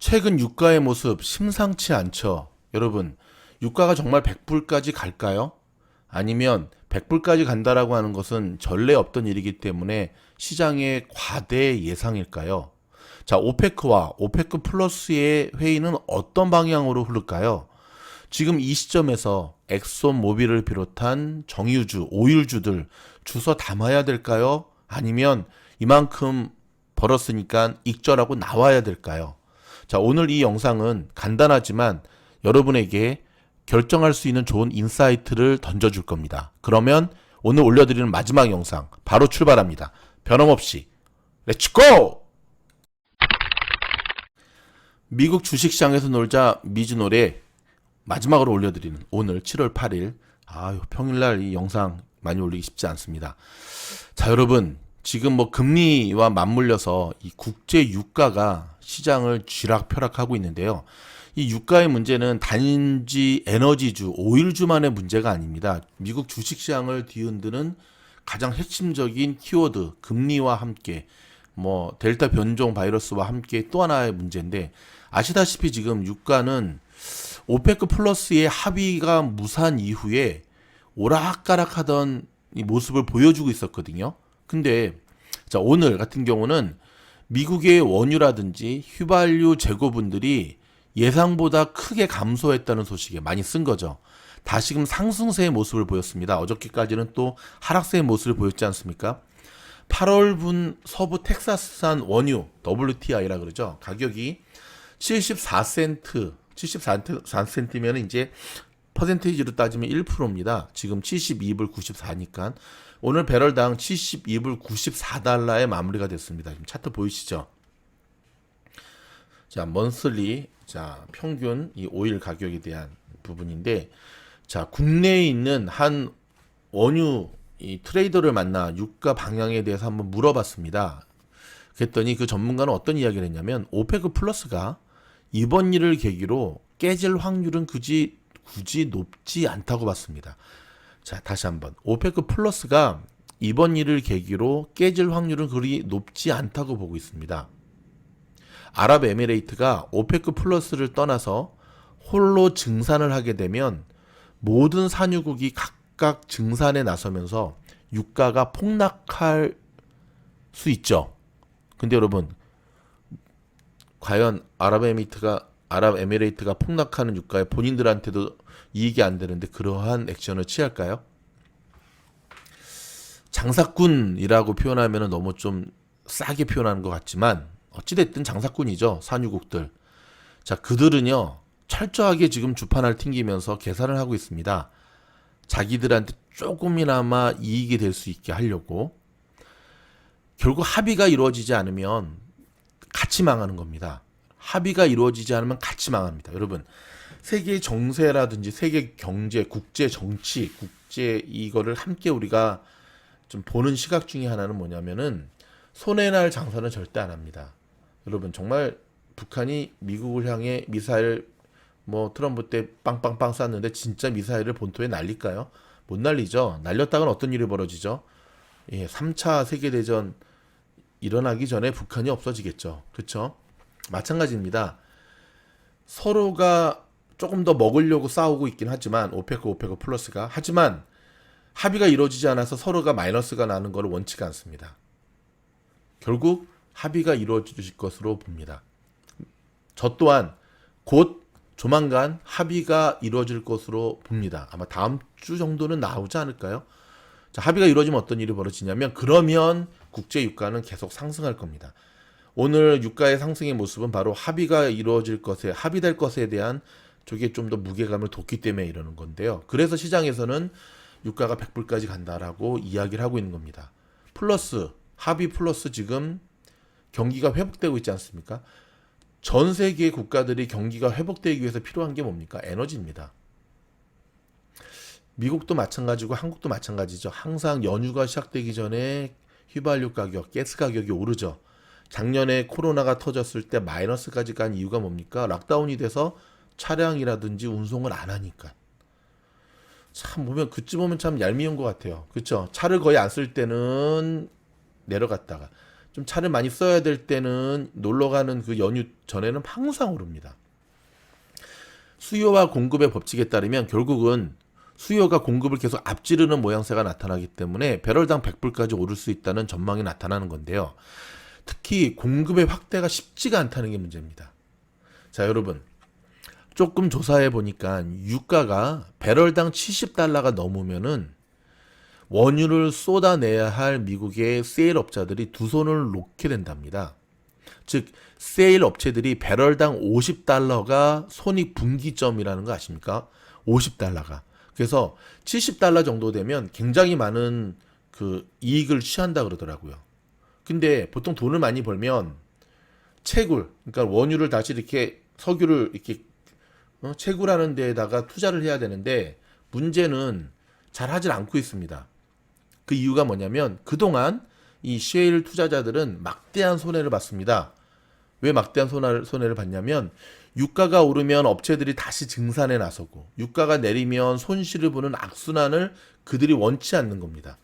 최근 유가의 모습 심상치 않죠. 여러분, 유가가 정말 100불까지 갈까요? 아니면 100불까지 간다라고 하는 것은 전례 없던 일이기 때문에 시장의 과대 예상일까요? 자, 오페크와 오페크 플러스의 회의는 어떤 방향으로 흐를까요? 지금 이 시점에서 엑손 모빌을 비롯한 정유주, 오일주들 주서 담아야 될까요? 아니면 이만큼 벌었으니까 익절하고 나와야 될까요? 자, 오늘 이 영상은 간단하지만 여러분에게 결정할 수 있는 좋은 인사이트를 던져줄 겁니다. 그러면 오늘 올려드리는 마지막 영상 바로 출발합니다. 변함없이 렛츠고! 미국 주식시장에서 놀자 미즈노래 마지막으로 올려드리는 오늘 7월 8일 아유 평일날 이 영상 많이 올리기 쉽지 않습니다. 자 여러분 지금 뭐 금리와 맞물려서 이 국제 유가가 시장을 쥐락펴락하고 있는데요. 이 유가의 문제는 단지 에너지주, 오일주만의 문제가 아닙니다. 미국 주식시장을 뒤흔드는 가장 핵심적인 키워드 금리와 함께 뭐 델타 변종 바이러스와 함께 또 하나의 문제인데 아시다시피 지금 유가는 오페크 플러스의 합의가 무산 이후에 오락가락하던 이 모습을 보여주고 있었거든요. 근데 자 오늘 같은 경우는 미국의 원유라든지 휘발유 재고분들이 예상보다 크게 감소했다는 소식에 많이 쓴 거죠. 다시금 상승세의 모습을 보였습니다. 어저께까지는 또 하락세의 모습을 보였지 않습니까? 8월분 서부 텍사스산 원유 WTI라 그러죠. 가격이 74센트, 74센트면 이제 퍼센테이지로 따지면 1%입니다. 지금 72불 94니까 오늘 배럴당 72불 94달러에 마무리가 됐습니다. 지금 차트 보이시죠? 자, 먼슬리 자, 평균 이 오일 가격에 대한 부분인데 자, 국내에 있는 한 원유 이 트레이더를 만나 유가 방향에 대해서 한번 물어봤습니다. 그랬더니 그 전문가는 어떤 이야기를 했냐면 오페크 플러스가 이번 일을 계기로 깨질 확률은 굳이 굳이 높지 않다고 봤습니다. 자, 다시 한번. 오페크 플러스가 이번 일을 계기로 깨질 확률은 그리 높지 않다고 보고 있습니다. 아랍에미레이트가 오페크 플러스를 떠나서 홀로 증산을 하게 되면 모든 산유국이 각각 증산에 나서면서 유가가 폭락할 수 있죠. 근데 여러분, 과연 아랍에미리트가 아랍에미레이트가 폭락하는 유가에 본인들한테도 이익이 안 되는데 그러한 액션을 취할까요? 장사꾼이라고 표현하면 너무 좀 싸게 표현하는 것 같지만 어찌됐든 장사꾼이죠 산유국들. 자 그들은요 철저하게 지금 주판을 튕기면서 계산을 하고 있습니다. 자기들한테 조금이나마 이익이 될 수 있게 하려고 결국 합의가 이루어지지 않으면 같이 망하는 겁니다. 합의가 이루어지지 않으면 같이 망합니다. 여러분, 세계 정세라든지 세계 경제, 국제 정치, 국제 이거를 함께 우리가 좀 보는 시각 중에 하나는 뭐냐면은 손해날 장사는 절대 안 합니다. 여러분, 정말 북한이 미국을 향해 미사일 뭐 트럼프 때 빵빵빵 쐈는데 진짜 미사일을 본토에 날릴까요? 못 날리죠. 날렸다간 어떤 일이 벌어지죠? 예, 3차 세계 대전 일어나기 전에 북한이 없어지겠죠. 그렇죠? 마찬가지입니다. 서로가 조금 더 먹으려고 싸우고 있긴 하지만 오페크 오페크 플러스가 하지만 합의가 이루어지지 않아서 서로가 마이너스가 나는 것을 원치가 않습니다. 결국 합의가 이루어질 것으로 봅니다. 저 또한 곧 조만간 합의가 이루어질 것으로 봅니다. 아마 다음 주 정도는 나오지 않을까요? 자, 합의가 이루어지면 어떤 일이 벌어지냐면 그러면 국제 유가는 계속 상승할 겁니다. 오늘 유가의 상승의 모습은 바로 합의가 이루어질 것에 합의될 것에 대한 쪽에 좀더 무게감을 뒀기 때문에 이러는 건데요. 그래서 시장에서는 유가가 100불까지 간다라고 이야기를 하고 있는 겁니다. 플러스 합의 플러스 지금 경기가 회복되고 있지 않습니까? 전 세계 국가들이 경기가 회복되기 위해서 필요한 게 뭡니까? 에너지입니다. 미국도 마찬가지고 한국도 마찬가지죠. 항상 연휴가 시작되기 전에 휘발유 가격, 가스 가격이 오르죠. 작년에 코로나가 터졌을 때 마이너스까지 간 이유가 뭡니까? 락다운이 돼서 차량이라든지 운송을 안 하니까. 참 보면 그쯤 보면 참 얄미운 것 같아요. 그렇죠? 차를 거의 안 쓸 때는 내려갔다가 좀 차를 많이 써야 될 때는 놀러 가는 그 연휴 전에는 항상 오릅니다. 수요와 공급의 법칙에 따르면 결국은 수요가 공급을 계속 앞지르는 모양새가 나타나기 때문에 배럴당 100불까지 오를 수 있다는 전망이 나타나는 건데요. 특히 공급의 확대가 쉽지가 않다는 게 문제입니다. 자, 여러분. 조금 조사해 보니까 유가가 배럴당 70달러가 넘으면은 원유를 쏟아내야 할 미국의 세일 업자들이 두 손을 놓게 된답니다. 즉 세일 업체들이 배럴당 50달러가 손익 분기점이라는 거 아십니까? 50달러가. 그래서 70달러 정도 되면 굉장히 많은 그 이익을 취한다 그러더라고요. 근데 보통 돈을 많이 벌면 채굴, 그러니까 원유를 다시 이렇게 석유를 이렇게 어, 채굴하는 데에다가 투자를 해야 되는데 문제는 잘 하질 않고 있습니다. 그 이유가 뭐냐면 그동안 이 셰일 투자자들은 막대한 손해를 봤습니다. 왜 막대한 손해를, 손해를 봤냐면 유가가 오르면 업체들이 다시 증산에 나서고 유가가 내리면 손실을 보는 악순환을 그들이 원치 않는 겁니다.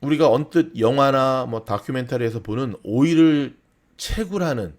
우리가 언뜻 영화나 뭐 다큐멘터리에서 보는 오일을 채굴하는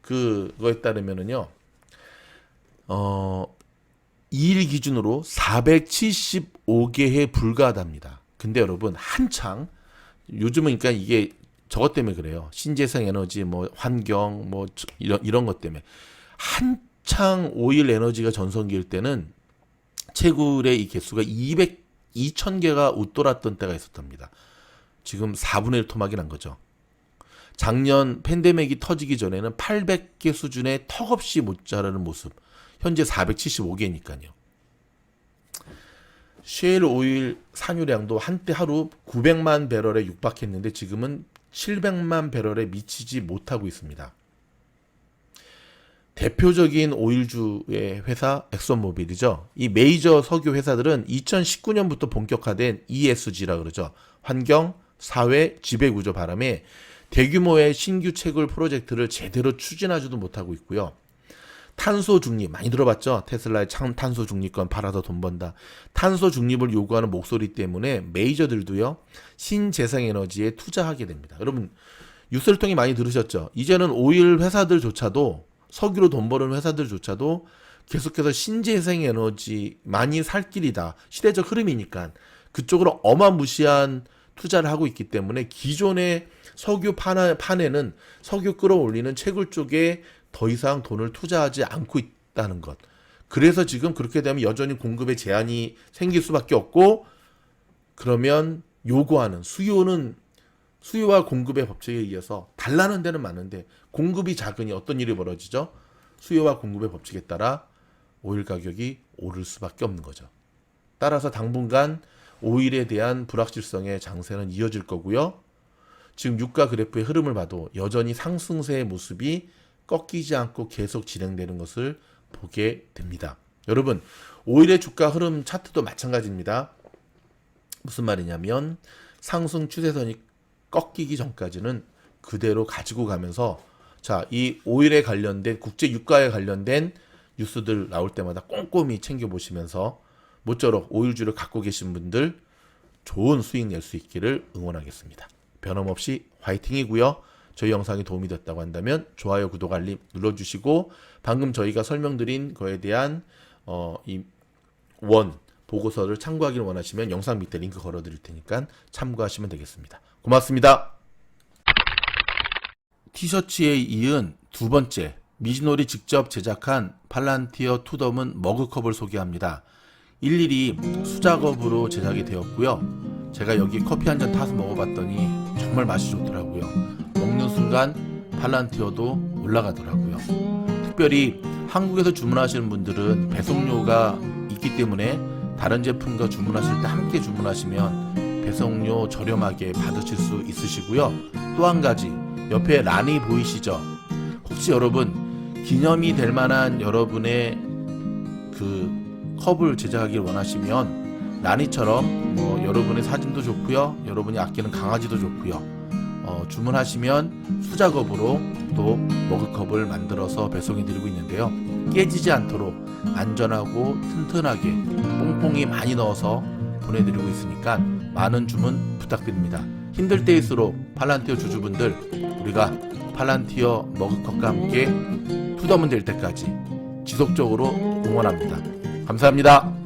그거에 따르면은요. 어, 2일 기준으로 475개에 불과하답니다. 근데 여러분 한창 요즘은 그러니까 이게 저것 때문에 그래요. 신재생 에너지 뭐 환경 뭐 저- 이런 이런 것 때문에 한창 오일 에너지가 전성기일 때는 채굴의 이 개수가 200 2000개가 웃돌았던 때가 있었답니다. 지금 4분의 1 토막이 난 거죠. 작년 팬데믹이 터지기 전에는 800개 수준의 턱없이 모자라는 모습. 현재 475개니까요. 셰일 오일 산유량도 한때 하루 900만 배럴에 육박했는데 지금은 700만 배럴에 미치지 못하고 있습니다. 대표적인 오일주의 회사 엑선모빌이죠. 이 메이저 석유 회사들은 2019년부터 본격화된 ESG라 그러죠. 환경, 사회, 지배 구조 바람에 대규모의 신규 채굴 프로젝트를 제대로 추진하지도 못하고 있고요. 탄소 중립 많이 들어봤죠? 테슬라의 참 탄소 중립권 팔아서 돈 번다. 탄소 중립을 요구하는 목소리 때문에 메이저들도요 신재생 에너지에 투자하게 됩니다. 여러분 뉴스를 통해 많이 들으셨죠? 이제는 오일 회사들조차도 석유로 돈 버는 회사들조차도 계속해서 신재생 에너지 많이 살 길이다. 시대적 흐름이니까 그쪽으로 어마무시한 투자를 하고 있기 때문에 기존의 석유 판에, 판에는 석유 끌어올리는 채굴 쪽에 더 이상 돈을 투자하지 않고 있다는 것. 그래서 지금 그렇게 되면 여전히 공급에 제한이 생길 수밖에 없고 그러면 요구하는 수요는 수요와 공급의 법칙에 의해서 달라는 데는 많은데 공급이 작으니 어떤 일이 벌어지죠? 수요와 공급의 법칙에 따라 오일 가격이 오를 수밖에 없는 거죠. 따라서 당분간 오일에 대한 불확실성의 장세는 이어질 거고요. 지금 유가 그래프의 흐름을 봐도 여전히 상승세의 모습이 꺾이지 않고 계속 진행되는 것을 보게 됩니다. 여러분, 오일의 주가 흐름 차트도 마찬가지입니다. 무슨 말이냐면 상승 추세선이 꺾이기 전까지는 그대로 가지고 가면서 자, 이 오일에 관련된 국제 유가에 관련된 뉴스들 나올 때마다 꼼꼼히 챙겨 보시면서 모쪼록 오일주를 갖고 계신 분들 좋은 수익 낼 수 있기를 응원하겠습니다. 변함없이 화이팅이고요. 저희 영상이 도움이 됐다고 한다면 좋아요, 구독, 알림 눌러주시고 방금 저희가 설명드린 거에 대한 어, 이원 보고서를 참고하기를 원하시면 영상 밑에 링크 걸어드릴 테니까 참고하시면 되겠습니다. 고맙습니다. 티셔츠에 이은 두 번째 미즈놀이 직접 제작한 팔란티어 투덤은 머그컵을 소개합니다. 일일이 수작업으로 제작이 되었고요. 제가 여기 커피 한 잔 타서 먹어봤더니 정말 맛이 좋더라고요. 순간 팔란티어도 올라가더라고요. 특별히 한국에서 주문하시는 분들은 배송료가 있기 때문에 다른 제품과 주문하실 때 함께 주문하시면 배송료 저렴하게 받으실 수 있으시고요. 또 한 가지 옆에 란이 보이시죠? 혹시 여러분 기념이 될 만한 여러분의 그 컵을 제작하길 원하시면 라니처럼 뭐 여러분의 사진도 좋고요. 여러분이 아끼는 강아지도 좋고요. 어, 주문하시면 수작업으로 또 머그컵을 만들어서 배송해 드리고 있는데요. 깨지지 않도록 안전하고 튼튼하게 뽕뽕이 많이 넣어서 보내드리고 있으니까 많은 주문 부탁드립니다. 힘들 때일수록 팔란티어 주주분들 우리가 팔란티어 머그컵과 함께 투더문 될 때까지 지속적으로 응원합니다. 감사합니다.